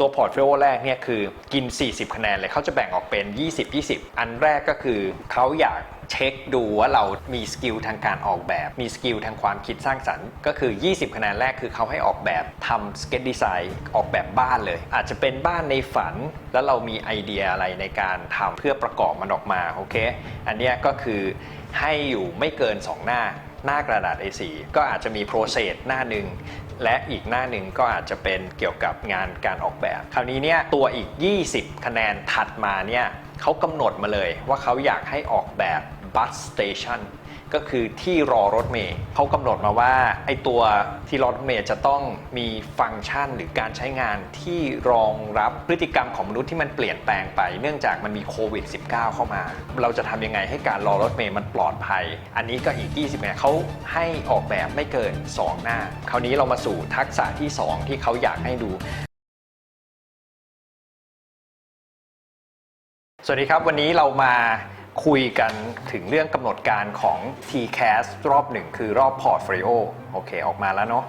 ตัวพอร์ตโฟลิโอแรกเนี่ยคือกิน 40 คะแนนเลยเขาจะแบ่งออกเป็น 20 20 อันแรกก็คือเขาอยากเช็คดูว่าเรามีสกิลทางการออกแบบ มีสกิลทางความคิดสร้างสรรค์ ก็คือ 20 คะแนนแรกคือเขาให้ออกแบบทำสเก็ตดีไซน์ออกแบบบ้านเลย อาจจะเป็นบ้านในฝัน แล้วเรามีไอเดียอะไรในการทำเพื่อประกอบมันออกมาโอเค อันนี้ก็คือให้อยู่ไม่เกิน 2 หน้าหน้ากระดาษ A4 ก็อาจจะมี process หน้าหนึ่ง และอีกหน้าหนึ่งก็อาจจะเป็นเกี่ยวกับงานการออกแบบ คราวนี้เนี่ยตัวอีก 20 คะแนนถัดมาเนี่ยเขากำหนดมาเลยว่าเขาอยากให้ออกแบบบัสสเตชัน ก็คือที่รอรถเมล์เขากำหนดมาว่าไอ้ตัวที่รอรถเมล์จะต้องมีฟังก์ชันหรือการใช้งานที่รองรับพฤติกรรมของมนุษย์ที่มันเปลี่ยนแปลงไปเนื่องจากมันมีโควิด -19 เข้ามา เราจะทำยังไงให้การรอรถเมล์มันปลอดภัย อันนี้ก็อีก 20เนี่ยเขาให้ออกแบบไม่เกิน 2 หน้า คราวนี้เรามาสู่ทักษะที่ 2 ที่เขาอยากให้ดูสวัสดีครับ วันนี้เรามา คุยกันถึงเรื่องกำหนดการของ TCAS รอบหนึ่งคือรอบ Portfolio โอเคออกมาแล้วเนาะ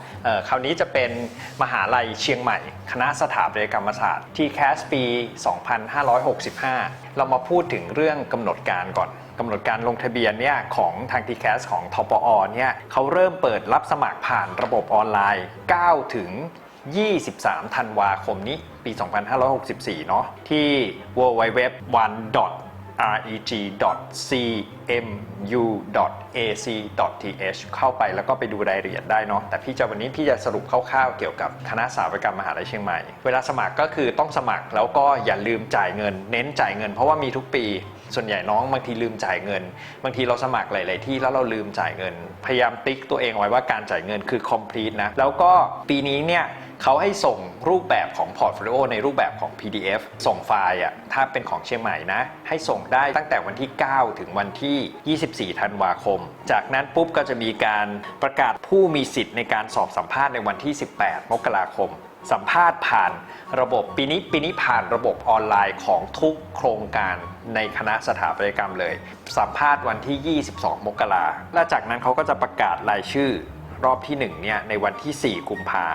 คราวนี้จะเป็นมหาลัยเชียงใหม่ คณะสถาปัตยกรรมศาสตร์ TCAS ปี 2565 เรามาพูดถึงเรื่องกำหนดการก่อนกำหนดการลงทะเบียนเนี่ยของทาง TCAS ของทปอเนี่ยเขาเริ่มเปิดรับสมัครผ่านระบบออนไลน์ 9 ถึง 23 ธันวาคมนี้ปี 2564 เนาะที่ www reg.cmu.ac.th เข้าไปแล้วก็ไปดูรายละเอียดได้เนาะแต่พี่จะวันนี้พี่จะสรุปคร่าวๆเกี่ยวกับคณะสถาปัตยกรรมมหาลัยเชียงใหม่ เวลาสมัครก็คือต้องสมัครแล้วก็อย่าลืมจ่ายเงิน เน้นจ่ายเงินเพราะว่ามีทุกปี ส่วนใหญ่น้องบางทีลืมจ่ายเงิน บางทีเราสมัครหลาย ๆ ที่แล้วเราลืมจ่ายเงิน พยายามติ๊กตัวเองไว้ว่าการจ่ายเงินคือ complete นะแล้วก็ปีนี้เนี่ย เขาให้ส่งรูปแบบของพอร์ตโฟลิโอในรูปแบบของ PDF ส่งไฟล์อะถ้าเป็นของเชียงใหม่นะ ให้ส่งได้ตั้งแต่วันที่ 9 ถึงวันที่ 24 ธันวาคม จากนั้นปุ๊บก็จะมีการประกาศผู้มีสิทธิ์ในการสอบสัมภาษณ์ในวันที่ 18 มกราคม สัมภาษณ์ผ่านระบบปีนี้ปีนี้ผ่านระบบออนไลน์ของทุกโครงการในคณะสถาปัตยกรรมเลย สัมภาษณ์วันที่ 22 มกราและจากนั้นเขาก็จะประกาศรายชื่อรอบที่1เนี่ยในวันที่ 4 กุมภา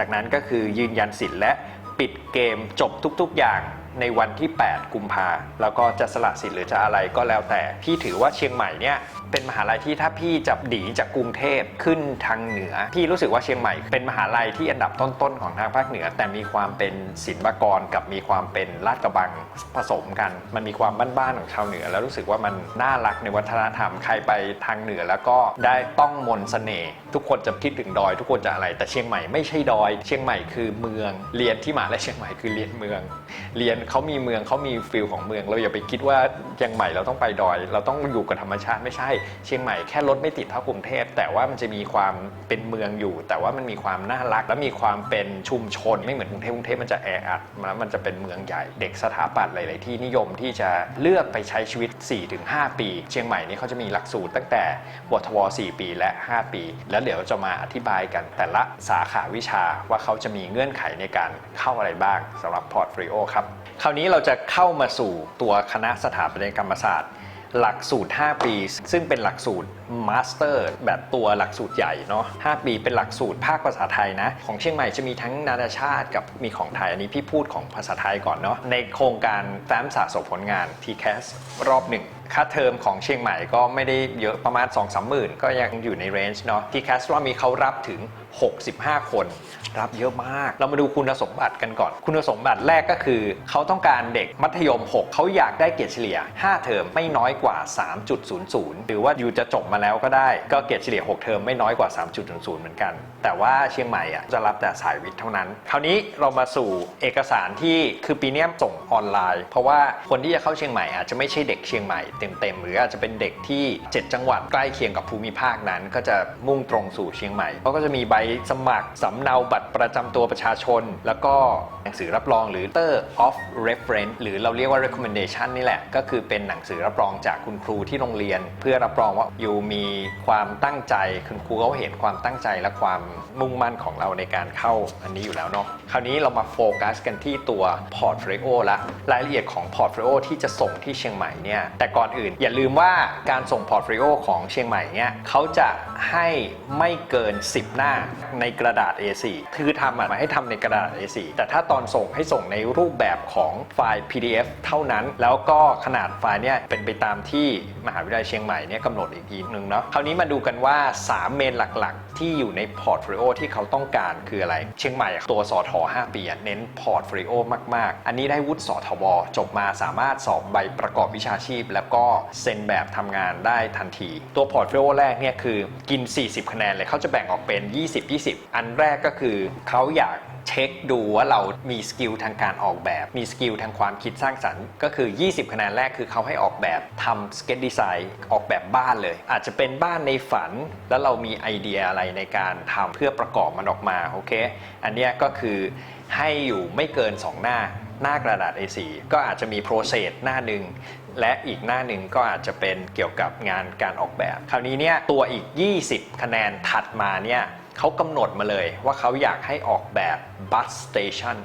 จากนั้นก็คือยืนยันสิทธิ์และปิดเกมจบทุก ๆอย่าง ในวันที่ 8 กุมภาแล้วก็จะสละสิทธิ์หรือจะอะไรก็แล้วแต่ พี่ถือว่าเชียงใหม่เนี่ยเป็นมหาลัยที่ถ้าพี่จะดีจากกรุงเทพขึ้นทางเหนือ พี่รู้สึกว่าเชียงใหม่เป็นมหาลัยที่อันดับต้นๆของทางภาคเหนือ แต่มีความเป็นศิลปกรกับมีความเป็นลาดกระบังผสมกัน มันมีความบ้านๆของชาวเหนือ แล้วรู้สึกว่ามันน่ารักในวัฒนธรรมใครไปทางเหนือแล้วก็ได้ต้องมนต์เสน่ห์ทุกคนจะคิดถึงดอย ทุกคนจะอะไร แต่เชียงใหม่ไม่ใช่ดอย เชียงใหม่คือเมืองเรียนที่มหาลัยเชียงใหม่คือเรียนเมือง เรียนเขามีเมืองเขามีฟิลของเมือง เราอย่าไปคิดว่าเชียงใหม่เราต้องไปดอย เราต้องอยู่กับธรรมชาติไม่ใช่ เชียงใหม่แค่รถไม่ติดเท่ากรุงเทพแต่ว่ามันจะมีความเป็นเมืองอยู่ แต่ว่ามันมีความน่ารัก และมีความเป็นชุมชนไม่เหมือนกรุงเทพกรุงเทพมันจะแออัดแล้วมันจะเป็นเมืองใหญ่เด็กสถาปัตย์หลาย ๆ ที่นิยมที่จะเลือกไปใช้ชีวิต 4-5 ปี เชียงใหม่นี่เขาจะมีหลักสูตรตั้งแต่บทว4ปีและ 5 ปี แล้วเดี๋ยวจะมาอธิบายกันแต่ละสาขาวิชาว่าเขาจะมีเงื่อนไขในการเข้าอะไรบ้างสำหรับพอร์ตฟลิโอครับ คราวนี้เราจะเข้ามาสู่ตัวคณะสถาปัตยกรรมศาสตร์ หลักสูตร 5 ปี ซึ่งเป็นหลักสูตรมาสเตอร์แบบตัวหลักสูตรใหญ่เนาะ5ปีเป็นหลักสูตรภาคภาษาไทยนะ ของเชียงใหม่จะมีทั้งนานาชาติกับมีของไทย อันนี้พี่พูดของภาษาไทยก่อนเนาะในโครงการแฟ้มสะสมผลงาน TCAS รอบหนึ่ง ค่าเทอมของเชียงใหม่ก็ไม่ได้เยอะประมาณ 2 3 หมื่น ก็ยังอยู่ในเรนจ์เนาะ TCAS รอบมีเขารับถึง 65 คน รับเยอะมาก เรามาดูคุณสมบัติกันก่อน คุณสมบัติแรกก็คือ เขาต้องการเด็กมัธยม 6 เขาอยากได้เกรดเฉลี่ย 5 เทอมไม่น้อยกว่า 3.00 หรือว่าอยู่จะจบมาแล้วก็ได้ ก็เกรดเฉลี่ย 6 เทอมไม่น้อยกว่า 3.00 เหมือนกัน แต่ว่าเชียงใหม่อะจะรับแต่สายวิทย์เท่านั้น คราวนี้เรามาสู่เอกสารที่คือปีนี้ส่งออนไลน์ เพราะว่าคนที่จะเข้าเชียงใหม่อาจจะไม่ใช่เด็กเชียงใหม่เต็มๆ หรืออาจจะเป็นเด็กที่ 7 จังหวัดใกล้เคียงกับภูมิภาคนั้น ก็จะมุ่งตรงสู่เชียงใหม่เขาก็จะมีใบสมัครสำเนาบัตรประจำตัวประชาชน แล้วก็หนังสือรับรองหรือ letter of reference หรือเราเรียกว่า recommendation นี่แหละ ก็คือเป็นหนังสือรับรองจากคุณครูที่โรงเรียน เพื่อรับรองว่าอยู่มีความตั้งใจคุณครูเขาเห็นความตั้งใจและความมุ่งมั่นของเราในการเข้าอันนี้อยู่แล้วเนาะคราวนี้เรามาโฟกัสกันที่ตัว portfolio ละรายละเอียดของ portfolio ที่จะส่งที่เชียงใหม่เนี่ยแต่ก่อนอื่น อย่าลืมว่าการส่ง portfolio ของเชียงใหม่เนี่ยเขาจะให้ไม่เกิน 10 หน้าในกระดาษ A4 คือทำอะมาให้ทำในกระดาษ A4 แต่ถ้าตอนส่งให้ส่งในรูปแบบของไฟล์ PDF เท่านั้น แล้วก็ขนาดไฟล์เนี่ยเป็นไปตามที่มหาวิทยาลัยเชียงใหม่เนี่ยกำหนดอีกทีนึงเนาะคราวนี้มาดูกันว่า 3 เมนหลักๆ ที่อยู่ในพอร์ตโฟลิโอที่เขาต้องการคืออะไร เชียงใหม่ตัวสอทอ5ปีเน้นพอร์ตโฟลิโอมาก ๆ อันนี้ได้วุฒิสอทวจบมาสามารถสอบใบประกอบวิชาชีพ แล้วก็เซ็นแบบทำงานได้ทันที ตัวพอร์ตโฟลิโอแรกเนี่ยคือกิน 40 คะแนนเลยเขาจะแบ่งออกเป็น 20-20 อันแรกก็คือเขาอยากเช็คดูว่าเรามีสกิลทางการออกแบบ มีสกิลทางความคิดสร้างสรรค์ ก็คือ 20 คะแนนแรกคือเขาให้ออกแบบทำสเก็ตดีไซน์ออกแบบบ้านเลย อาจจะเป็นบ้านในฝัน แล้วเรามีไอเดียอะไรในการทำเพื่อประกอบมันออกมาโอเค อันนี้ก็คือให้อยู่ไม่เกิน 2 หน้าหน้ากระดาษ A4 ก็อาจจะมีโปรเซสหน้าหนึ่ง และอีกหน้าหนึ่งก็อาจจะเป็นเกี่ยวกับงานการออกแบบ คราวนี้เนี่ยตัวอีก 20 คะแนนถัดมาเนี่ยเขากำหนดมาเลยว่าเขาอยากให้ออกแบบ bus station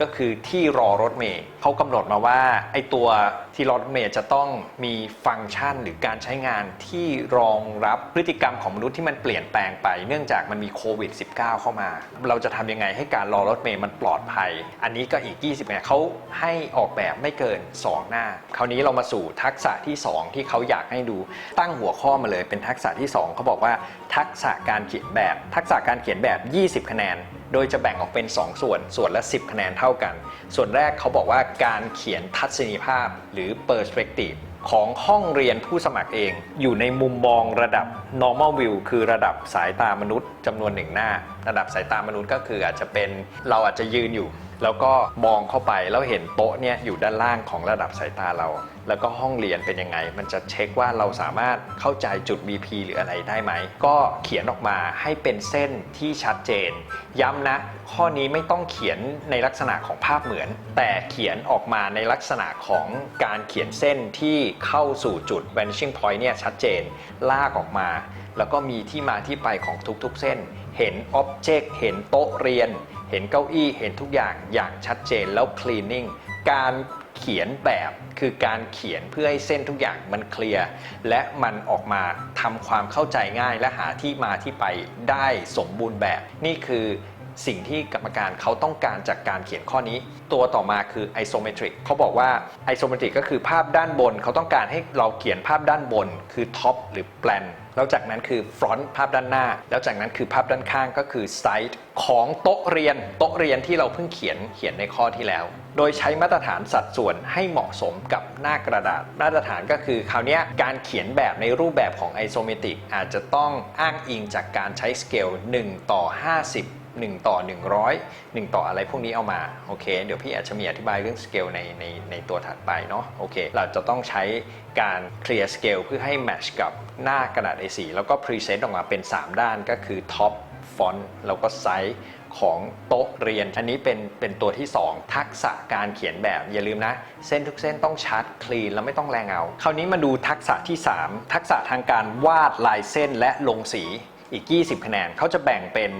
ก็คือที่รอรถเมล์เขากำหนดมาว่าไอตัวที่รอรถเมล์จะต้องมีฟังก์ชันหรือการใช้งานที่รองรับพฤติกรรมของมนุษย์ที่มันเปลี่ยนแปลงไป เนื่องจากมันมีโควิด -19 เข้ามา เราจะทำยังไงให้การรอรถเมล์มันปลอดภัย อันนี้ก็อีก 20เนี่ยเขาให้ออกแบบไม่เกิน 2 หน้า คราวนี้เรามาสู่ทักษะที่ 2 ที่เขาอยากให้ดูตั้งหัวข้อมาเลยเป็นทักษะที่ 2เขาบอกว่าทักษะการเขียนแบบ ทักษะการเขียนแบบ 20 คะแนน โดยจะแบ่งออกเป็น 2 ส่วน ส่วนละ 10 คะแนนเท่ากัน ส่วนแรกเขาบอกว่าการเขียนทัศนียภาพหรือ perspective ของห้องเรียนผู้สมัครเอง อยู่ในมุมมองระดับ normal view คือระดับสายตามนุษย์จำนวนหนึ่งหน้าระดับสายตามนุษย์ก็คืออาจจะเป็นเราอาจจะยืนอยู่ แล้วก็มองเข้าไปแล้วเห็นโต๊ะเนี่ยอยู่ด้านล่างของระดับสายตาเรา แล้วก็ห้องเรียนเป็นยังไง มันจะเช็คว่าเราสามารถเข้าใจจุด BP หรืออะไรได้ไหม ก็เขียนออกมาให้เป็นเส้นที่ชัดเจน ย้ำนะ ข้อนี้ไม่ต้องเขียนในลักษณะของภาพเหมือน แต่เขียนออกมาในลักษณะของการเขียนเส้นที่เข้าสู่จุด vanishing point เนี่ยชัดเจนลากออกมา แล้วก็มีที่มาที่ไปของทุกๆเส้น เห็น object เห็นโต๊ะเรียน เห็นเก้าอี้เห็นทุกอย่างอย่างชัดเจนแล้ว cleaning การเขียนแบบคือการเขียนเพื่อให้เส้นทุกอย่างมันเคลียร์และมันออกมาทำความเข้าใจง่ายและหาที่มาที่ไปได้สมบูรณ์แบบ นี่คือสิ่งที่กรรมการเขาต้องการจากการเขียนข้อนี้ ตัวต่อมาคือ isometric เขาบอกว่า isometric ก็คือภาพด้านบน เขาต้องการให้เราเขียนภาพด้านบน คือ top หรือ plan แล้วจากนั้นคือ front ภาพด้านหน้า แล้วจากนั้นคือภาพด้านข้างก็คือ side ของโต๊ะเรียน โต๊ะเรียนที่เราเพิ่งเขียนเขียนในข้อที่แล้ว โดยใช้มาตรฐานสัดส่วนให้เหมาะสมกับหน้ากระดาษ มาตรฐานก็คือคราวนี้การเขียนแบบในรูปแบบของไอโซเมตริกอาจจะต้องอ้างอิงจากการใช้สเกล1ต่อ50 1 ต่อ 100 1 ต่ออะไรพวกนี้เอามาโอเคเดี๋ยวพี่อาจจะมีอธิบายเรื่องสเกลในในในตัวถัดไปเนาะโอเคเราจะต้องใช้การเคลียร์สเกลเพื่อให้แมทช์กับหน้ากระดาษ A4 แล้วก็พรีเซนต์ออกมาเป็น 3 ด้านก็คือท็อปฟอนต์แล้วก็ไซส์ของโต๊ะเรียน อันนี้เป็นเป็นตัวที่ 2 ทักษะการเขียนแบบอย่าลืมนะ เส้นทุกเส้นต้องชัดคลีนแล้วไม่ต้องแรงเอาคราวนี้มาดูทักษะที่ 3 ทักษะทางการวาดลายเส้นและลงสี อีก 20 คะแนนเขาจะแบ่งเป็น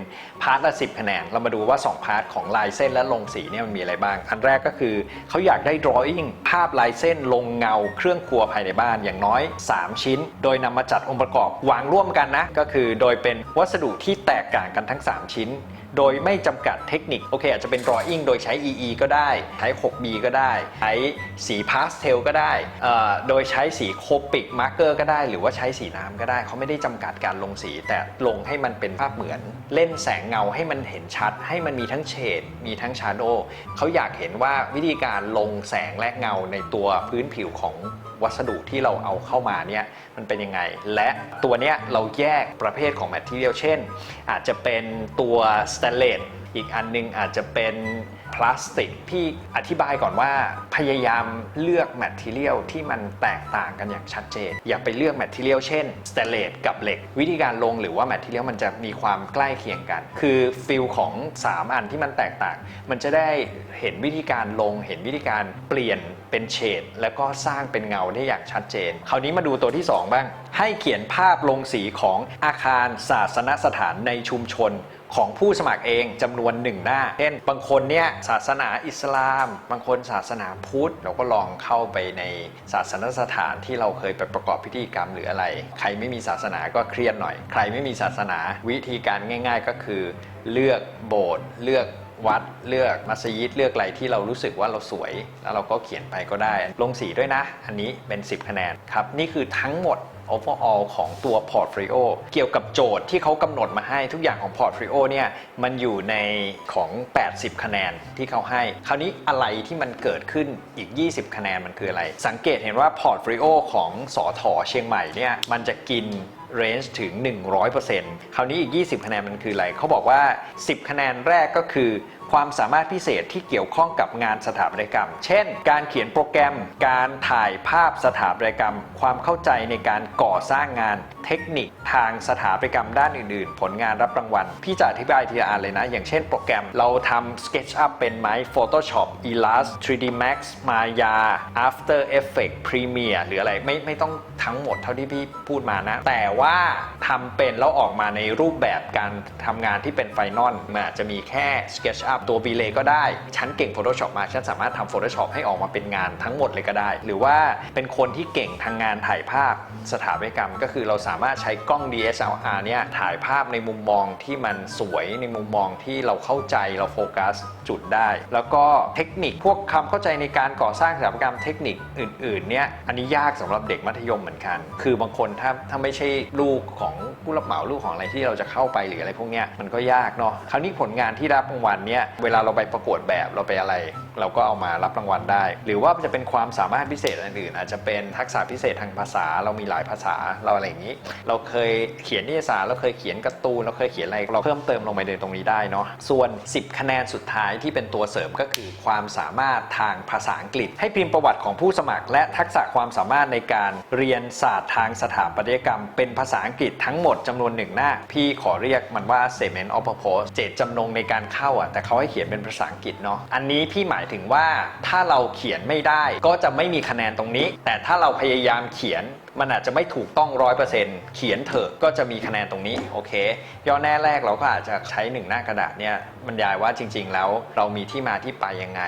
พาร์ทละ 10 คะแนน เรามาดูว่า 2 พาร์ทของลายเส้นและลงสีเนี่ยมันมีอะไรบ้าง อันแรกก็คือเขาอยากได้ drawing ภาพลายเส้นลงเงาเครื่องครัวภายในบ้านอย่างน้อย 3 ชิ้น โดยนำมาจัดองค์ประกอบวางร่วมกันนะ ก็คือโดยเป็นวัสดุที่แตกต่างกันทั้ง 3 ชิ้น โดยไม่จำกัดเทคนิคโอเค อาจจะเป็น drawing โดยใช้ EE ก็ได้ ใช้ 6B ก็ได้ ใช้สีพาสเทลก็ได้ โดยใช้สีโคปิกมาร์กเกอร์ก็ได้ หรือว่าใช้สีน้ำก็ได้ เขาไม่ได้จำกัดการลงสี แต่ลงให้มันเป็นภาพเหมือน เล่นแสงเงาให้มันเห็นชัด ให้มันมีทั้งเฉด มีทั้งชาร์โดเขาอยากเห็นว่าวิธีการลงแสงและเงาในตัวพื้นผิวของ วัสดุที่เราเอาเข้ามาเนี่ยมันเป็นยังไง และตัวเนี้ยเราแยกประเภทของแมทเทียลเช่น อาจจะเป็นตัวสแตนเลสอีกอันหนึงอาจจะเป็น ลาสติก พี่อธิบายก่อนว่าพยายามเลือกแมทเทียลที่มันแตกต่างกันอย่างชัดเจน อย่าไปเลือกแมทเทียลเช่นสเตเลสกับเหล็ก วิธีการลงหรือว่าแมทเทียลมันจะมีความใกล้เคียงกัน คือฟิลของ 3 อันที่มันแตกต่าง มันจะได้เห็นวิธีการลง เห็นวิธีการเปลี่ยนเป็นเฉดแล้วก็สร้างเป็นเงาได้อย่างชัดเจน คราวนี้มาดูตัวที่ 2 บ้าง ให้เขียนภาพลงสีของอาคารศาสนสถานในชุมชน ของผู้สมัครเองจำนวนหนึ่งหน้า เช่น บางคนเนี่ยศาสนาอิสลาม บางคนศาสนาพุทธ เราก็ลองเข้าไปในศาสนสถานที่เราเคยไปประกอบพิธีกรรมหรืออะไร ใครไม่มีศาสนาก็เครียดหน่อย ใครไม่มีศาสนาวิธีการง่าย ๆ ก็คือ เลือกโบสถ์เลือกวัดเลือกมัสยิดเลือกอะไรที่เรารู้สึกว่าเราสวย แล้วเราก็เขียนไปก็ได้ ลงสีด้วยนะ อันนี้เป็น 10 คะแนนครับ นี่คือทั้งหมด overall ของตัว portfolio เกี่ยวกับโจทย์ที่เขากำหนดมาให้ทุกอย่างของ portfolio เนี่ยมันอยู่ในของ 80 คะแนนที่เขาให้ คราวนี้อะไรที่มันเกิดขึ้นอีก 20 คะแนนมันคืออะไร สังเกตเห็นว่า portfolio ของสอทอเชียงใหม่เนี่ยมันจะกินเรนจ์ถึง 100%คราวนี้อีก 20 คะแนนมันคืออะไร เขาบอกว่า 10 คะแนนแรกก็คือ ความสามารถพิเศษที่เกี่ยวข้องกับงานสถาปัตยกรรม เช่น การเขียนโปรแกรม การถ่ายภาพสถาปัตยกรรม ความเข้าใจในการก่อสร้างงาน เทคนิคทางสถาปัตยกรรมด้านอื่น ๆ ผลงานรับรางวัล พี่จะอธิบายทีละอันเลยนะ อย่างเช่นโปรแกรมเราทำ SketchUp เป็นไหม Photoshop Illustrator 3D Max Maya After Effects Premiere หรืออะไรไม่ไม่ต้องทั้งหมดเท่าที่พี่พูดมานะ แต่ว่าทำเป็นแล้วออกมาในรูปแบบการทำงานที่เป็นไฟนอลมันอาจจะมีแค่ SketchUp ตัว v l a y ก็ได้ ฉันเก่ง Photoshop มา ฉันสามารถทำ Photoshop ให้ออกมาเป็นงานทั้งหมดเลยก็ได้ หรือว่าเป็นคนที่เก่งทางงานถ่ายภาพสถาปัตยกรรม ก็คือเราสามารถใช้กล้อง DSLR เนี่ยถ่ายภาพในมุมมองที่มันสวยในมุมมองที่เราเข้าใจเราโฟกัสจุดได้ แล้วก็เทคนิคพวกคำเข้าใจในการก่อสร้างสถาปัตยกรรมเทคนิคอื่นๆเนี่ยอันนี้ยากสำหรับเด็กมัธยมเหมือนกัน คือบางคนถ้าถ้าไม่ใช่ลูกของผู้รับเหมาลูกของอะไรที่เราจะเข้าไปหรืออะไรพวกเนี้ยมันก็ยากเนาะคราวนี้ผลงานที่รับรางวัลเนี่ยเวลาเราไปประกวดแบบเราไปอะไร เราก็เอามารับรางวัลได้ หรือว่าจะเป็นความสามารถพิเศษอื่นๆอาจจะเป็นทักษะพิเศษทางภาษาเรามีหลายภาษาเราอะไรอย่างนี้ เราเคยเขียนนิยสารเราเคยเขียนการ์ตูนเราเคยเขียนอะไรเราเพิ่มเติมลงไปในตรงนี้ได้เนาะส่วน 10 คะแนนสุดท้ายที่เป็นตัวเสริมก็คือความสามารถทางภาษาอังกฤษ ให้พิมพ์ประวัติของผู้สมัคร และทักษะความสามารถในการเรียนศาสตร์ทางสถาปัตยกรรม เป็นภาษาอังกฤษทั้งหมดจำนวนหนึ่งหน้า พี่ขอเรียกมันว่า statement of purpose เจตจำนงในการเข้าอะแต่เขาให้เขียนเป็นภาษาอังกฤษเนาะอันนี้พี่หมายถึงว่าถ้าเราเขียนไม่ได้ก็จะไม่มีคะแนนตรงนี้ แต่ถ้าเราพยายามเขียนมันอาจจะไม่ถูกต้อง100%เขียนเถอะก็จะมีคะแนนตรงนี้โอเค ย่อแน่แรกเราก็อาจจะใช้หนึ่งหน้ากระดาษเนี่ยบรรยายว่าจริง ๆ แล้วเรามีที่มาที่ไปยังไง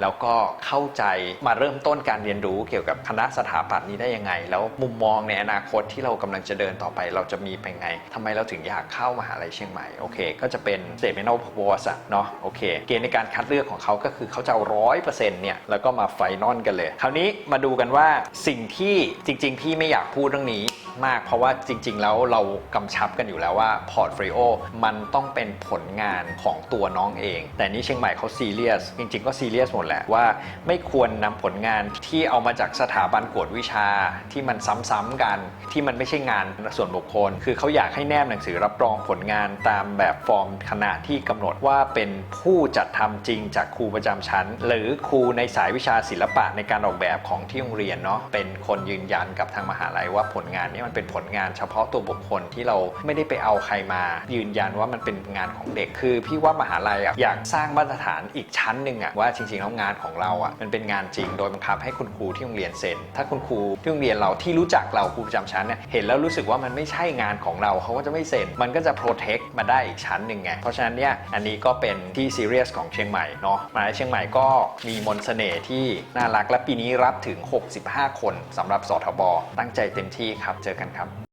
แล้วก็เข้าใจมาเริ่มต้นการเรียนรู้เกี่ยวกับคณะสถาปัตย์นี้ได้ยังไง แล้วมุมมองในอนาคตที่เรากำลังจะเดินต่อไป เราจะมีเป็นไงทำไมเราถึงอยากเข้ามหาลัยเชียงใหม่โอเค ก็จะเป็น statement of purpose อะเนาะโอเค เกณฑ์ในการคัดเลือกของเขาก็คือเขาจะเอาร้อยเปอร์เซ็นต์เนี่ยแล้วก็มาไฟนอลกันเลย คราวนี้มาดูกันว่าสิ่งที่จริง ๆ พี่ไม่อยากพูดเรื่องนี้มากเพราะว่าจริง ๆ แล้วเรากำชับกันอยู่แล้วว่าพอร์ต o l โอมันต้องเป็นผลงานของตัวน้องเอง แต่นี่เชียงใหม่เขาซีเรียสจริง ๆ ก็ซีเรียสหมดแหละว่าไม่ควรนำผลงานที่เอามาจากสถาบันกวดวิชาที่มันซ้ำๆกัน ที่มันไม่ใช่งานส่วนบุคคล คือเขาอยากให้แนบหนังสือรับรองผลงานตามแบบฟอร์มคณะที่กำหนดว่าเป็นผู้จัดทำจริงจากครูประจำชั้น หรือครูในสายวิชาศิลปะในการออกแบบของที่โรงเรียนเนาะเป็นคนยืนยันกับทางมหาลัยว่าผลงานนี้มันเป็นผลงานเฉพาะตัวบุคคลที่เราไม่ได้ไปเอาใครมายืนยันว่ามันเป็นงานของเด็กคือพี่ว่ามหาลัยอะอยากสร้างมาตรฐานอีกชั้นหนึ่งอะว่าจริงๆแล้วงานของเราอะมันเป็นงานจริง โดยบังคับให้คุณครูที่โรงเรียนเซ็น ถ้าคุณครูที่โรงเรียนเราที่รู้จักเราครูประจำชั้นเนี่ยเห็นแล้วรู้สึกว่ามันไม่ใช่งานของเราเขาก็จะไม่เซ็น มันก็จะโปรเทคมาได้อีกชั้นหนึ่งไงเพราะฉะนั้นเนี่ยอันนี้ก็เป็นที่ซีเรียสของเชียงใหม่เนาะมาเชียงใหม่ก็มีมนต์เสน่ห์ที่น่ารักและปีนี้รับถึง 65 คนสำหรับสทบตั้งใจเต็มที่ครับเจอกันครับ